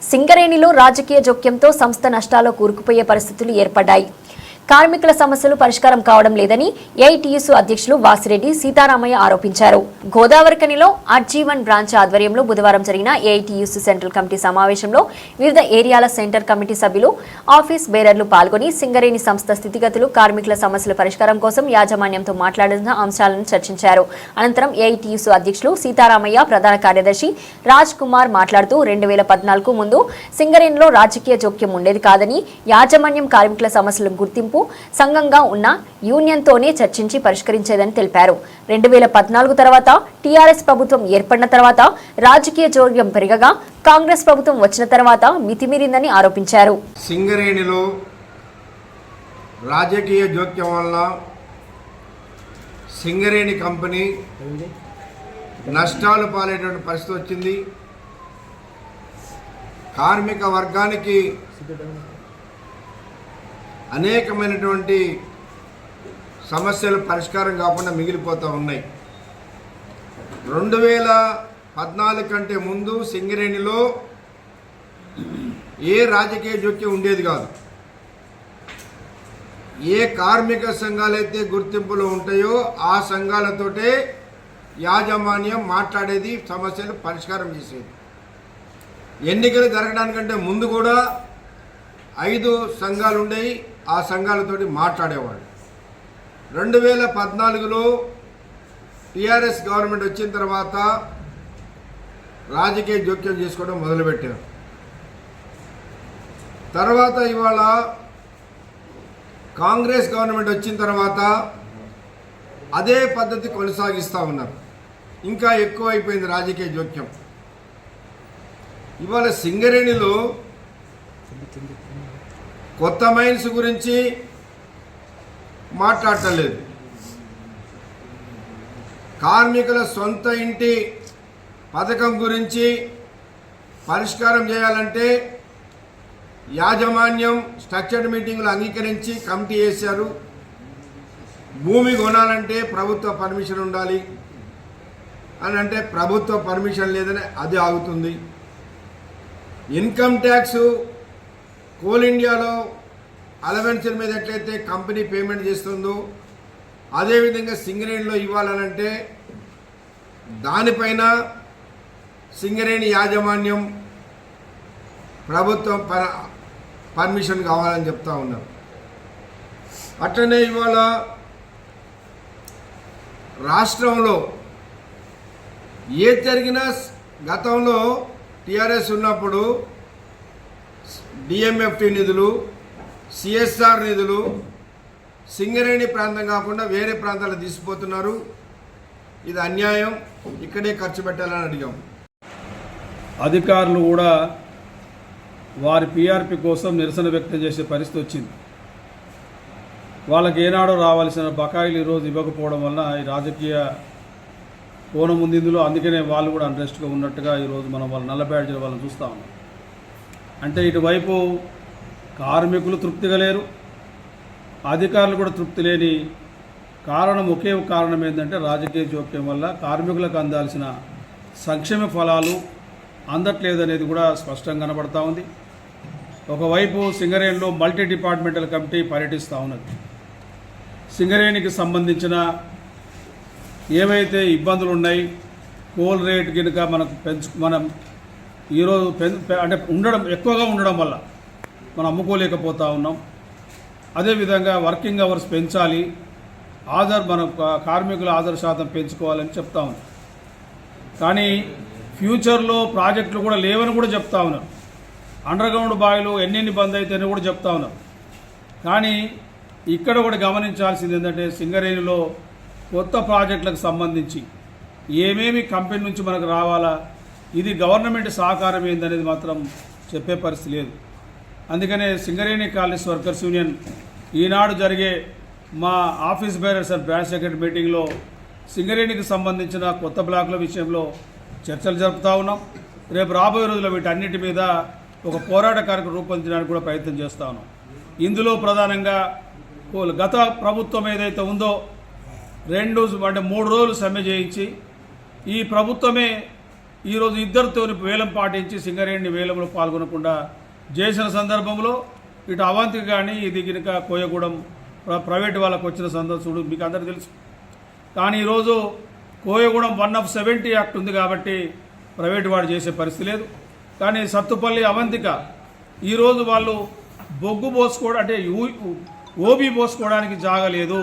సింగరేణిలో రాజకీయ జోక్యంతో సంస్థ నష్టాల్లో కూరుకుపోయే పరిస్థితులు ఏర్పడ్డాయి. కార్మికుల సమస్యలు పరిష్కారం కావడం లేదని ఏఐటీయూసీ అధ్యక్షులు వాసిరెడ్డి సీతారామయ్య ఆరోపించారు. గోదావరికనిలో అర్జీవన్ బ్రాంచ్ ఆధ్వర్యంలో బుధవారం జరిగిన ఏఐటీయూసీ సెంట్రల్ కమిటీ సమావేశంలో వివిధ ఏరియాల సెంటర్ కమిటీ సభ్యులు ఆఫీస్ బేరర్లు పాల్గొని సింగరేణి సంస్థ స్థితిగతులు కార్మికుల సమస్యల పరిష్కారం కోసం యాజమాన్యంతో మాట్లాడిన అంశాలను చర్చించారు. అనంతరం ఏఐటీయూసీ అధ్యక్షులు సీతారామయ్య ప్రధాన కార్యదర్శి రాజ్ కుమార్ మాట్లాడుతూ రెండు వేల పద్నాలుగు ముందు సింగరేణిలో రాజకీయ జోక్యం ఉండేది కాదని యాజమాన్యం కార్మికుల సమస్యల గుర్తింపు సంఘంగా ఉన్న యూనియన్తోనే చర్చించి పరిష్కరించేదని తెలిపారు. రెండు వేల పద్నాలుగు తర్వాత టీఆర్ఎస్ ప్రభుత్వం ఏర్పడిన తర్వాత రాజకీయ జోక్యం పెరగగా కాంగ్రెస్ ప్రభుత్వం వచ్చిన తర్వాత మితిమీరిందని ఆరోపించారు. సింగరేణిలో రాజకీయ జోక్యం వల్ల సింగరేణి కంపెనీ నష్టాలు పాలేటువంటి పరిస్థితి వచ్చింది. కార్మిక వర్గానికి అనేకమైనటువంటి సమస్యలు పరిష్కారం కాకుండా మిగిలిపోతూ ఉన్నాయి. రెండు వేల పద్నాలుగు కంటే ముందు సింగరేణిలో ఏ రాజకీయ జోక్యం ఉండేది కాదు. ఏ కార్మిక సంఘాలైతే గుర్తింపులో ఉంటాయో ఆ సంఘాలతోటే యాజమాన్యం మాట్లాడేది సమస్యలు పరిష్కారం చేసేది. ఎన్నికలు జరగడానికంటే ముందు కూడా ఐదు సంఘాలు ఉండేవి ఆ సంఘాలతోటి మాట్లాడేవాడు రెండు వేల పద్నాలుగులో టీఆర్ఎస్ గవర్నమెంట్ వచ్చిన తర్వాత రాజకీయ జోక్యం చేసుకోవడం మొదలుపెట్టారు. తర్వాత ఇవాళ కాంగ్రెస్ గవర్నమెంట్ వచ్చిన తర్వాత అదే పద్ధతి కొనసాగిస్తూ ఉన్నారు. ఇంకా ఎక్కువ అయిపోయింది రాజకీయ జోక్యం. ఇవాళ సింగరేణిలో కొత్త మైన్స్ గురించి మాట్లాడటలేదు కార్మికుల సొంత ఇంటి పథకం గురించి పరిష్కారం చేయాలంటే యాజమాన్యం స్ట్రక్చర్డ్ మీటింగ్లు అంగీకరించి కమిటీ వేశారు. భూమి కొనాలంటే ప్రభుత్వ పర్మిషన్ ఉండాలి అని అంటే ప్రభుత్వ పర్మిషన్ లేదని అది ఆగుతుంది. ఇన్కమ్ ట్యాక్స్ కోల్ ఇండియాలో అలవెన్స్ల మీద ఎట్లయితే కంపెనీ పేమెంట్ చేస్తుందో అదేవిధంగా సింగరేణిలో ఇవ్వాలనంటే దానిపైన సింగరేణి యాజమాన్యం ప్రభుత్వం పర పర్మిషన్ కావాలని చెప్తా ఉన్నారు. అట్లనే ఇవాళ రాష్ట్రంలో ఏ జరిగినా గతంలో టీఆర్ఎస్ ఉన్నప్పుడు డిఎంఎఫ్టి నిధులు సిఎస్ఆర్ నిధులు సింగరేణి ప్రాంతం కాకుండా వేరే ప్రాంతాలు తీసిపోతున్నారు ఇది అన్యాయం. ఇక్కడే ఖర్చు పెట్టాలని అడిగాం. అధికారులు కూడా వారి పీఆర్పీ కోసం నిరసన వ్యక్తం చేసే పరిస్థితి వచ్చింది. వాళ్ళకి ఏనాడో రావాల్సిన బకాయిలు ఈరోజు ఇవ్వకపోవడం వలన ఈ రాజకీయ కోణం ఉంది ఇందులో. అందుకనే వాళ్ళు కూడా అన్రెస్ట్గా ఉన్నట్టుగా ఈరోజు మనం వాళ్ళ నల్ల బ్యాడ్జీల వాళ్ళని చూస్తూ ఉన్నాం. అంటే ఇటువైపు కార్మికులు తృప్తిగా లేరు అధికారులు కూడా తృప్తి లేని కారణం ఒకే కారణం ఏంటంటే రాజకీయ జోక్యం వల్ల కార్మికులకు అందాల్సిన సంక్షేమ ఫలాలు అందట్లేదు అనేది కూడా స్పష్టంగా కనబడతా ఉంది. ఒకవైపు సింగరేణిలో మల్టీ డిపార్ట్మెంటల్ కమిటీ పర్యటిస్తూ ఉన్నది. సింగరేణికి సంబంధించిన ఏవైతే ఇబ్బందులు ఉన్నాయి కోల్ రేట్ కనుక మనకు పెంచు మనం ఈరోజు పె- అంటే ఉండడం ఎక్కువగా ఉండడం వల్ల మనం అమ్ముకోలేకపోతా ఉన్నాం. అదేవిధంగా వర్కింగ్ అవర్స్ పెంచాలి. ఆధార్ మన కార్మికుల ఆధార్ శాతం పెంచుకోవాలని చెప్తా ఉన్నాం. కానీ ఫ్యూచర్లో ప్రాజెక్టులు కూడా లేవని కూడా చెప్తా ఉన్నారు అండర్గ్రౌండ్ బావిలు ఎన్నెన్ని బంద్ అవుతాయని కూడా చెప్తా ఉన్నారు కానీ ఇక్కడ కూడా గమనించాల్సింది ఏంటంటే సింగరేణిలో కొత్త ప్రాజెక్టులకు సంబంధించి ఏమేమి కంపెనీ నుంచి మనకు రావాలా ఇది గవర్నమెంట్ సహకారం ఏందనేది మాత్రం చెప్పే పరిస్థితి లేదు. అందుకనే సింగరేణి కాలేజ్ వర్కర్స్ యూనియన్ ఈనాడు జరిగే మా office bearers and branch secretary మీటింగ్లో సింగరేణికి సంబంధించిన కొత్త బ్లాకుల విషయంలో చర్చలు జరుపుతా ఉన్నాం. రేపు రాబోయే రోజుల్లో వీటన్నిటి మీద ఒక పోరాట కార్యక్రమం రూపొందించడానికి కూడా ప్రయత్నం చేస్తూ ఉన్నాం. ఇందులో ప్రధానంగా గత ప్రభుత్వం ఏదైతే ఉందో రెండు అంటే మూడు రోజులు సమ్మె చేయించి ఈ ప్రభుత్వమే ఈరోజు ఇద్దరితో వేలం పాటించి సింగరేణి వేలంలో పాల్గొనకుండా చేసిన సందర్భంలో ఇటు అవంతి కానీ ఇది కనుక కోయగూడెం ప్రైవేట్ వాళ్ళకు వచ్చిన సందర్శుడు మీకు అందరికీ తెలుసు. కానీ ఈరోజు Koyagudem one of seventy act ఉంది కాబట్టి ప్రైవేట్ వాడు చేసే పరిస్థితి లేదు. కానీ సత్తుపల్లి అవంతిక ఈరోజు వాళ్ళు బొగ్గు పోసుకోవడం అంటే ఓబీ పోసుకోవడానికి జాగలేదు.